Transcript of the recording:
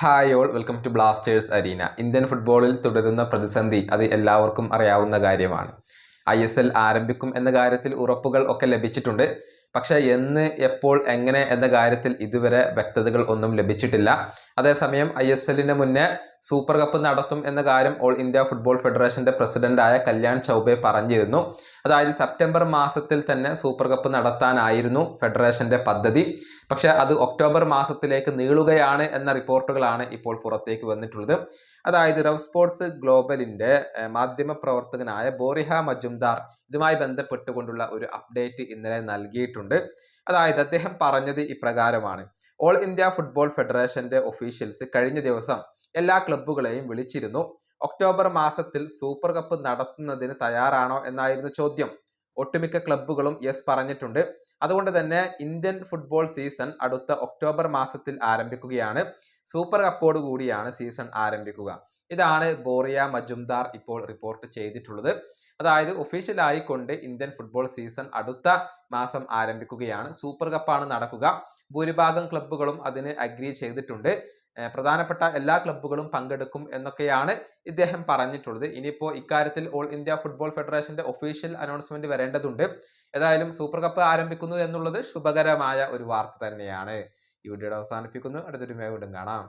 Hi all welcome to Blasters arena Indian ഫുട്ബോളിൽ തുടരുന്ന പ്രതിസന്ധി അത് എല്ലാവർക്കും അറിയാവുന്ന കാര്യമാണ്. ഐ എസ് എൽ ആരംഭിക്കും എന്ന കാര്യത്തിൽ ഉറപ്പുകൾ ഒക്കെ ലഭിച്ചിട്ടുണ്ട്. പക്ഷേ എന്ന് എപ്പോൾ എങ്ങനെ എന്ന കാര്യത്തിൽ ഇതുവരെ വ്യക്തതകൾ ഒന്നും ലഭിച്ചിട്ടില്ല. അതേസമയം ഐ എസ് എല്ലിന് മുന്നേ സൂപ്പർ കപ്പ് നടത്തും എന്ന കാര്യം ഓൾ ഇന്ത്യ ഫുട്ബോൾ ഫെഡറേഷന്റെ പ്രസിഡന്റായ കല്യാൺ ചൗബെ പറഞ്ഞിരുന്നു. അതായത് സെപ്റ്റംബർ മാസത്തിൽ തന്നെ സൂപ്പർ കപ്പ് നടത്താനായിരുന്നു ഫെഡറേഷന്റെ പദ്ധതി. പക്ഷേ അത് ഒക്ടോബർ മാസത്തിലേക്ക് നീളുകയാണ് എന്ന റിപ്പോർട്ടുകളാണ് ഇപ്പോൾ പുറത്തേക്ക് വന്നിട്ടുള്ളത്. അതായത് റവ് സ്പോർട്സ് ഗ്ലോബലിന്റെ മാധ്യമ പ്രവർത്തകനായ ബോറിഹ മജുംദാർ ഇതുമായി ബന്ധപ്പെട്ടുകൊണ്ടുള്ള ഒരു അപ്ഡേറ്റ് ഇന്നലെ നൽകിയിട്ടുണ്ട്. അതായത് അദ്ദേഹം പറഞ്ഞത് ഇപ്രകാരമാണ്. ഓൾ ഇന്ത്യ ഫുട്ബോൾ ഫെഡറേഷന്റെ ഒഫീഷ്യൽസ് കഴിഞ്ഞ ദിവസം എല്ലാ ക്ലബ്ബുകളെയും വിളിച്ചിരുന്നു. ഒക്ടോബർ മാസത്തിൽ സൂപ്പർ കപ്പ് നടത്തുന്നതിന് തയ്യാറാണോ എന്നായിരുന്നു ചോദ്യം. ഒട്ടുമിക്ക ക്ലബ്ബുകളും യെസ് പറഞ്ഞിട്ടുണ്ട്. അതുകൊണ്ട് തന്നെ ഇന്ത്യൻ ഫുട്ബോൾ സീസൺ അടുത്ത ഒക്ടോബർ മാസത്തിൽ ആരംഭിക്കുകയാണ്. സൂപ്പർ കപ്പോട് കൂടിയാണ് സീസൺ ആരംഭിക്കുക. ഇതാണ് ബോറിയ മജുംദാർ ഇപ്പോൾ റിപ്പോർട്ട് ചെയ്തിട്ടുള്ളത്. അതായത് ഒഫീഷ്യലായി കൊണ്ട് ഇന്ത്യൻ ഫുട്ബോൾ സീസൺ അടുത്ത മാസം ആരംഭിക്കുകയാണ്. സൂപ്പർ കപ്പാണ് നടക്കുക. ഭൂരിഭാഗം ക്ലബ്ബുകളും അതിന് അഗ്രി ചെയ്തിട്ടുണ്ട്. പ്രധാനപ്പെട്ട എല്ലാ ക്ലബ്ബുകളും പങ്കെടുക്കും എന്നൊക്കെയാണ് ഇദ്ദേഹം പറഞ്ഞിട്ടുള്ളത്. ഇനിയിപ്പോൾ ഇക്കാര്യത്തിൽ ഓൾ ഇന്ത്യ ഫുട്ബോൾ ഫെഡറേഷന്റെ ഒഫീഷ്യൽ അനൗൺസ്മെന്റ് വരേണ്ടതുണ്ട്. ഏതായാലും സൂപ്പർ കപ്പ് ആരംഭിക്കുന്നു എന്നുള്ളത് ശുഭകരമായ ഒരു വാർത്ത തന്നെയാണ്. ഈ വീഡിയോ അവസാനിപ്പിക്കുന്നു. അടുത്തൊരു വീണ്ടും കാണാം.